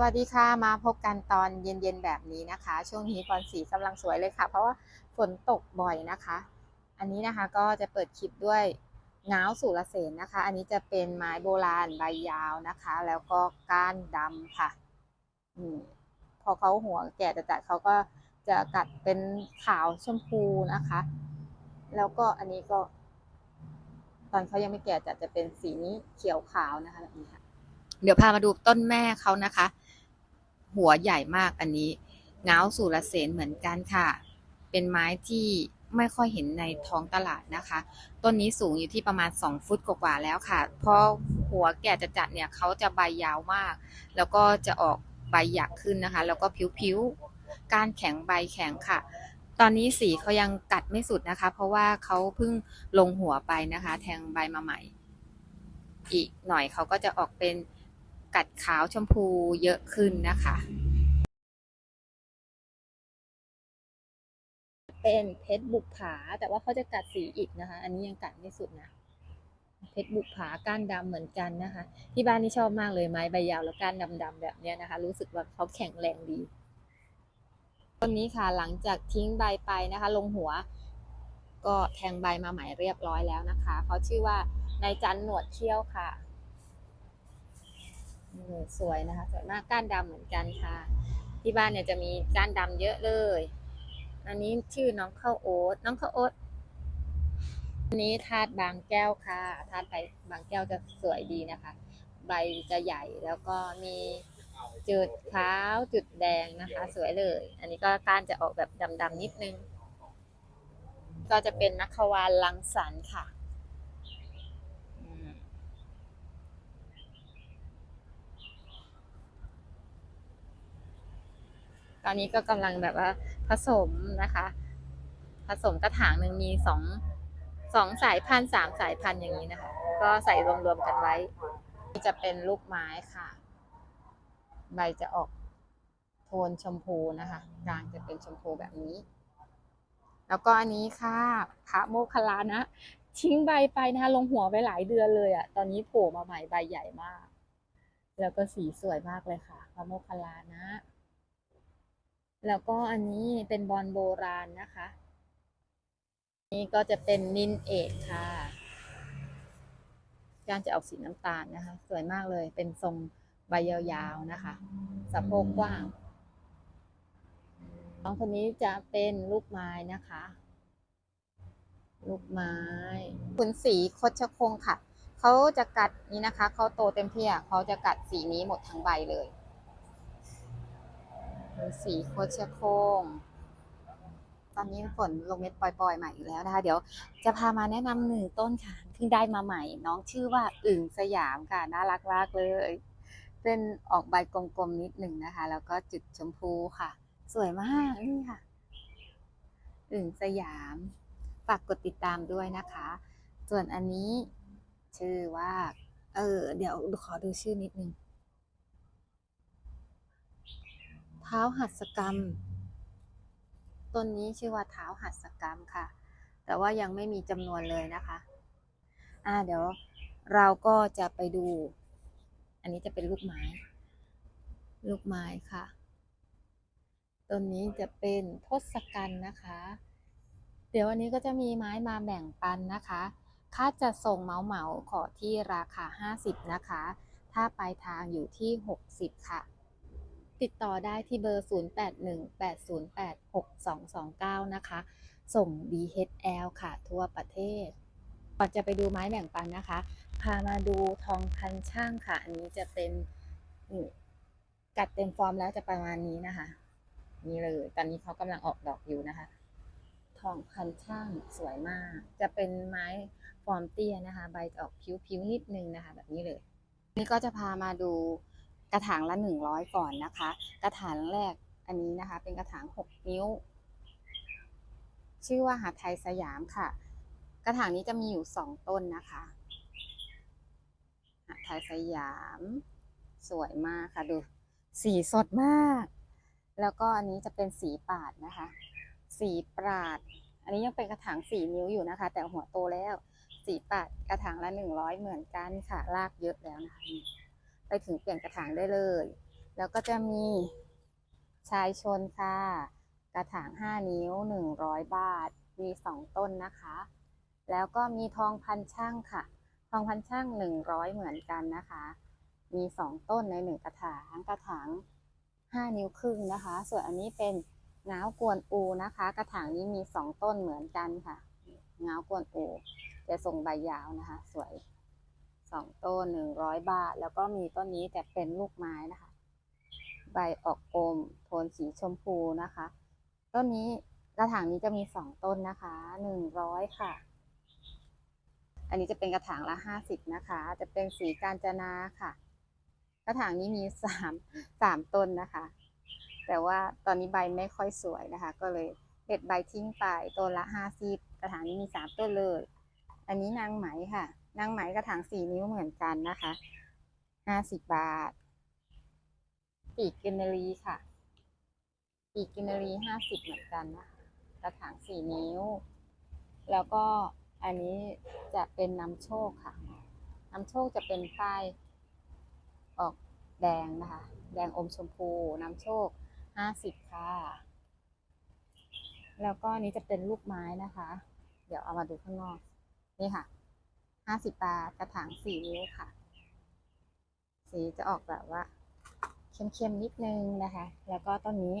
สวัสดีค่ะมาพบกันตอนเย็นๆแบบนี้นะคะ ช่วงนี้บอลสีกำลังสวยเลยค่ะ เพราะว่าฝนตกบ่อยนะคะ อันนี้นะคะก็จะเปิดคลิปด้วยง้าวสุรเสนนะคะ อันนี้จะเป็นไม้โบราณใบยาวนะคะ แล้วก็ก้านดำค่ะอืมพอเขาหัวแก่จัดๆเขาก็จะกัดเป็นขาวชมพูนะคะ แล้วก็อันนี้ก็ ตอนเขายังไม่แก่จัดจะเป็นสีนี้เขียวขาวนะคะแบบนี้ค่ะเดี๋ยวพามาดูต้นแม่เขานะคะ หัวใหญ่มากอันนี้เงาสุรเสนเหมือนกันค่ะ เป็นไม้ที่ไม่ค่อยเห็นในท้องตลาดนะคะ ต้นนี้สูงอยู่ที่ประมาณ 2 ฟุตกว่าๆแล้วค่ะ เพราะหัวแก่จะจัดเนี่ยเขาจะใบยาวมาก แล้วก็จะออกใบหยักขึ้นนะคะ แล้วก็ผิวๆกานแข็งใบแข็งค่ะ ตอนนี้สีเขายังกัดไม่สุดนะคะ เพราะว่าเขาเพิ่งลงหัวไปนะคะ แทงใบมาใหม่ อีกหน่อยเขาก็จะออกเป็นกัดขาวชมพูเยอะขึ้นนะคะ เป็นเพชรบุกผา แต่ว่าเขาจะกัดสีอีกนะคะ อันนี้ยังกัดไม่สุดนะเพชรบุกผาก้านดำเหมือนกันนะคะ ที่บ้านนี่ชอบมากเลยไม้ใบยาวแล้วก้านดำๆแบบเนี้ยนะคะ รู้สึกว่าเขาแข็งแรงดีต้นนี้ค่ะหลังจากทิ้งใบไปนะคะ ลงหัว ก็แทงใบมาใหม่เรียบร้อยแล้วนะคะเขาชื่อว่านายจันหนวดเขี้ยวค่ะสวยนะคะสวยมากก้านดำเหมือนกันค่ะ ที่บ้านเนี่ยจะมีก้านดำเยอะเลย อันนี้ชื่อน้องข้าวโอ๊ตน้องข้าวโอ๊ตอันนี้ทาดบางแก้วค่ะทาดไปบางแก้วจะสวยดีนะคะ ใบจะใหญ่แล้วก็มีจุดขาวจุดแดงนะคะ สวยเลย อันนี้ก็ก้านจะออกแบบดำๆนิดนึง ก็จะเป็นนักขวานลังสันค่ะอืมต อนนี้ก็กำลังแบบว่าผสมนะคะ ผสมกระถางหนึ่งมีสองสองสายพันธุ์สามสายพันธุ์อย่างนี้นะคะ ก็ใส่รวมๆกันไว้ จะเป็นลูกไม้ค่ะ ใบจะออกโทนชมพูนะคะกลางจะเป็นชมพูแบบนี้ แล้วก็อันนี้ค่ะพระโมคคัลลานะทิ้งใบไปนะคะลงหัวไปหลายเดือนเลยอะ่ะตอนนี้โผล่มาใหม่ใบใหญ่มาก แล้วก็สีสวยมากเลยค่ะพระโมคคัลลานะ แล้วก็อันนี้เป็นบอลโบราณนะคะ นี่ก็จะเป็นนินเอกค่ะกานจะออกสีน้ำตาลนะคะ สวยมากเลยเป็นทรงใบยาวๆนะคะสะโพกกว้างน้องคนนี้จะเป็นลูกไม้นะคะ ลูกไม้ ขุนสีคดชะคงค่ะเขาจะกัดนี้นะคะเขาโตเต็มที่อะเขาจะกัดสีนี้หมดทั้งใบเลย สีโคดชะคงตอนนี้ฝนลงเม็ดปล่อยๆใหม่อีกแล้วนะคะ เดี๋ยวจะพามาแนะนำหนึ่งต้นค่ะเพิ่งได้มาใหม่ น้องชื่อว่าอึ่งสยามค่ะ น่ารักมากเลย เป็นออกใบกลมๆนิดหนึ่งนะคะ แล้วก็จุดชมพูค่ะ สวยมากนี่ค่ะ อึ่งสยาม ฝากกดติดตามด้วยนะคะ ส่วนอันนี้ชื่อว่า เออ เดี๋ยวขอดูชื่อนิดนึง เท้าหัสกรรม ต้นนี้ชื่อว่าเท้าหัสกรรมค่ะ แต่ว่ายังไม่มีจำนวนเลยนะคะอ่าเดี๋ยวเราก็จะไปดู อันนี้จะเป็นลูกไม้ ลูกไม้ค่ะ ต้นนี้จะเป็นทศกัณฐ์นะคะ เดี๋ยววันนี้ก็จะมีไม้มาแบ่งปันนะคะค่าจะส่งเหมาเหมาขอที่ราคา 50 นะคะ ถ้าปลายทางอยู่ที่ 60 ค่ะ ติดต่อได้ที่เบอร์ 0818086229 นะคะ ส่ง DHL ค่ะ ทั่วประเทศ ก่อนจะไปดูไม้แบ่งปันนะคะ พามาดูทองพันช่างค่ะ อันนี้จะเป็นกัดเต็มฟอร์มแล้วจะประมาณนี้นะคะ นี่เลย ตอนนี้เขากำลังออกดอกอยู่นะคะ ทองพันช่างสวยมาก จะเป็นไม้ฟอร์มเตี้ยนะคะ ใบออกผิวๆนิดนึงนะคะ แบบนี้เลย นี่ก็จะพามาดู กระถางละหนึ่งร้อยก่อนนะคะ กระถางแรกอันนี้นะคะ เป็นกระถางหกนิ้ว ชื่อว่าหาไทยสยามค่ะ กระถางนี้จะมีอยู่สองต้นนะคะหาไทยสยาม สวยมากค่ะดูสีสดมาก แล้วก็อันนี้จะเป็นสีปาดนะคะ สีปาด อันนี้ยังเป็นกระถางสี่นิ้วอยู่นะคะ แต่หัวโตแล้ว สีปาดกระถางละหนึ่งร้อยเหมือนกันค่ะ รากเยอะแล้วนะคะ ไปถึงเปลี่ยนกระถางได้เลย แล้วก็จะมีชายชนค่ะ กระถาง 5 นิ้ว 100 บาท มี 2 ต้นนะคะ แล้วก็มีทองพันช่างค่ะ ทองพันช่าง 100 เหมือนกันนะคะ มี 2 ต้นใน 1 กระถาง กระถาง 5 นิ้วครึ่งนะคะ ส่วนอันนี้เป็นเงากวนอูนะคะ กระถางนี้มี 2 ต้นเหมือนกันค่ะเงากวนอูจะทรงใบยาวนะคะ สวย 2ต้น100บาท แล้วก็มีต้นนี้แต่เป็นลูกไม้นะคะ ใบออกอมโทนสีชมพูนะคะ ต้นนี้กระถางนี้จะมี2ต้นนะคะ100ค่ะ อันนี้จะเป็นกระถางละ50นะคะ จะเป็นสีกาญจนาค่ะ กระถางนี้มี3 3ต้นนะคะ แต่ว่าตอนนี้ใบไม่ค่อยสวยนะคะ ก็เลยเด็ดใบทิ้งไปต้นละ50กระถางนี้มี3ต้นเลย อันนี้นางไหมค่ะ นางไหมกระถาง4นิ้วเหมือนกันนะคะ50บบาท ปีกกินนรีค่ะ ปีกกินนรีห้าสิบเหมือนกันนะคะ กระถางสี่นิ้ว แล้วก็อันนี้จะเป็นน้ำโชคค่ะ น้ำโชคจะเป็นป้ายออกแดงนะคะ แดงอมชมพู น้ำโชคห้าสิบค่ะ แล้วก็นี้จะเป็นลูกไม้นะคะ เดี๋ยวเอามาดูข้างนอก นี่ค่ะ ห้าสิบบาทกระถางสี่นิ้วค่ะ สีจะออกแบบว่า เข้มๆนิดนึงนะคะ แล้วก็ต้นนี้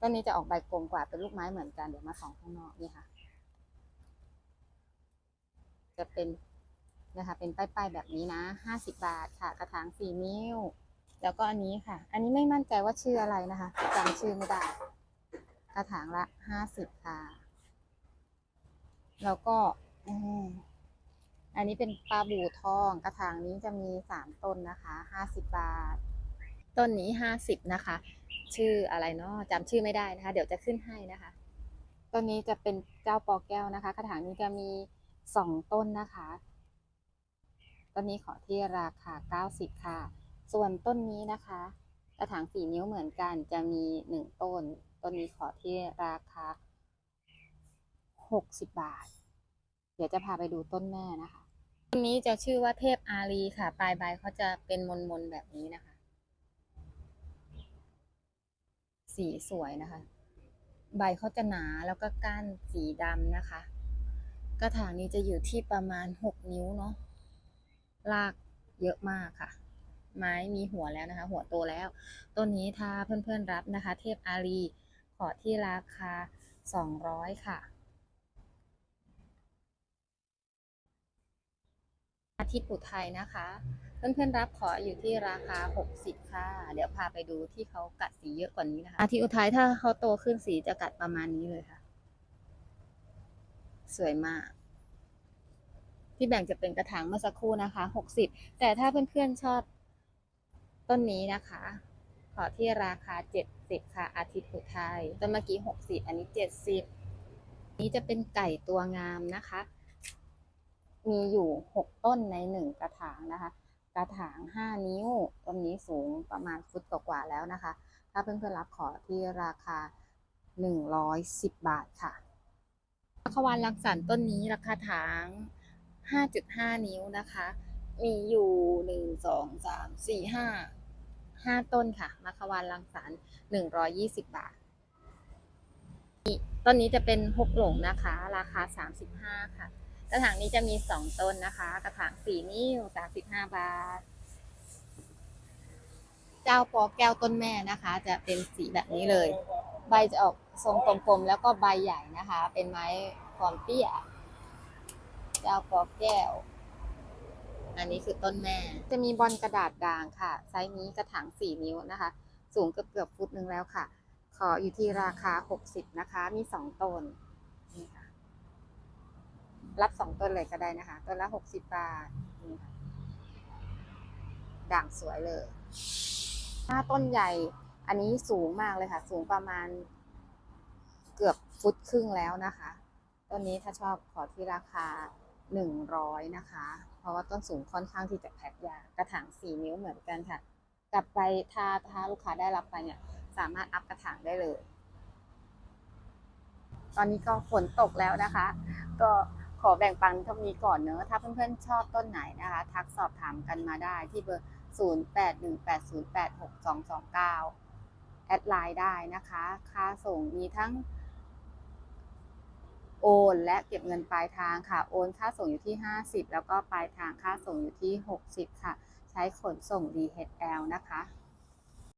ต้นนี้จะออกใบกลมกว่าเป็นลูกไม้เหมือนกันเดี๋ยวมาส่องข้างนอกนี่ค่ะ จะเป็นนะคะ เป็นป้ายๆแบบนี้นะห้าสิบบาทค่ะ กระถางสี่นิ้ว แล้วก็อันนี้ค่ะ อันนี้ไม่มั่นใจว่าชื่ออะไรนะคะจำชื่อไม่ได้ กระถางละห้าสิบค่ะ แล้วก็ อันนี้เป็นปลาบูทองกระถางนี้จะมีสามต้นนะคะห้าสิบบาท ต้นนี้ห้าสิบนะคะ ชื่ออะไรเนาะจำชื่อไม่ได้นะคะ เดี๋ยวจะขึ้นให้นะคะ ต้นนี้จะเป็นเจ้าปอแก้วนะคะ กระถางนี้จะมีสองต้นนะคะ ต้นนี้ขอที่ราคาเก้าสิบค่ะ ส่วนต้นนี้นะคะ กระถางสี่นิ้วเหมือนกันจะมีหนึ่งต้น ต้นนี้ขอที่ราคาหกสิบบาท เดี๋ยวจะพาไปดูต้นแม่นะคะ ต้นนี้จะชื่อว่าเทพอารีค่ะ ปลายใบเขาจะเป็นมนๆแบบนี้นะคะ สีสวยนะคะ ใบเขาจะหนาแล้วก็ก้านสีดำนะคะ กระถางนี้จะอยู่ที่ประมาณหกนิ้วเนาะรากเยอะมากค่ะ ไม้มีหัวแล้วนะคะ หัวโตแล้ว ต้นนี้ถ้าเพื่อนๆรับนะคะ เทพอารีขอที่ราคาสองร้อยค่ะ อา ทิตย์อุทัยนะคะ เพื่อนๆรับขออยู่ที่ราคา 60 ค่ะ เดี๋ยวพาไปดูที่เขากัดสีเยอะกว่านี้นะคะอาทิตย์อุทัยถ้าเขาโตขึ้นสีจะกัดประมาณนี้เลยค่ะ สวยมาก ที่แบ่งจะเป็นกระถางเมื่อสักครู่นะคะ 60 แต่ถ้าเพื่อนๆชอบต้นนี้นะคะ ขอที่ราคา 70 ค่ะ อาทิตย์อุทัยต้นเมื่อกี้ 60 อันนี้ 70 นี้จะเป็นไก่ตัวงามนะคะ มีอยู่หกต้นในหนึ่งกระถางนะคะ กระถางห้านิ้ว ต้นนี้สูงประมาณฟุตกว่าแล้วนะคะ ถ้าเพื่อนๆรับขอที่ราคาหนึ่งร้อยสิบบาทค่ะขวานรังสรรค์ต้นนี้ราคาถางห้าจุดห้านิ้วนะคะ มีอยู่หนึ่งสองสามสี่ห้าห้าต้นค่ะมะขวานรังสรรค์หนึ่งร้อยยี่สิบบาท ต้นนี้จะเป็นหกหลงนะคะ ราคาสามสิบห้าค่ะ กระถางนี้จะมีสองต้นนะคะ กระถางสี่นิ้วสามสิบห้าบาท เจ้าปอแก้วต้นแม่นะคะ จะเป็นสีแบบนี้เลย ใบจะออกทรงกลมๆแล้วก็ใบใหญ่นะคะ เป็นไม้ฟอมเปี้ย เจ้าปอแก้ว อันนี้คือต้นแม่ จะมีบอลกระดาษด่างค่ะ ไซส์นี้กระถางสี่นิ้วนะคะ สูงเกือบเกือบฟุตหนึ่งแล้วค่ะ ขออยู่ที่ราคาหกสิบนะคะ มีสองต้นนี่ค่ะ รับสองต้นเลยก็ได้นะคะ ต้นละหกสิบบาทนี่ค่ะด่างสวยเลยถ้าต้นใหญ่อันนี้สูงมากเลยค่ะ สูงประมาณเกือบฟุตครึ่งแล้วนะคะต้นนี้ถ้าชอบขอที่ราคาหนึ่งร้อยนะคะ เพราะว่าต้นสูงค่อนข้างที่จะแพ็คยากกระถางสี่นิ้วเหมือนกันค่ะ กลับไปถ้าถ้าลูกค้าได้รับไปเนี่ย สามารถอัพกระถางได้เลย ตอนนี้ก็ฝนตกแล้วนะคะ ก็ ขอแบ่งปันเท่านี้ก่อนเนอะถ้าเพื่อนๆชอบต้นไหนนะคะ ทักสอบถามกันมาได้ที่เบอร์ 0818086229 แอดไลน์ได้นะคะ ค่าส่งมีทั้งโอนและเก็บเงินปลายทางค่ะ โอนค่าส่งอยู่ที่ 50 แล้วก็ปลายทางค่าส่งอยู่ที่ 60 ค่ะ ใช้ขนส่ง DHL นะคะ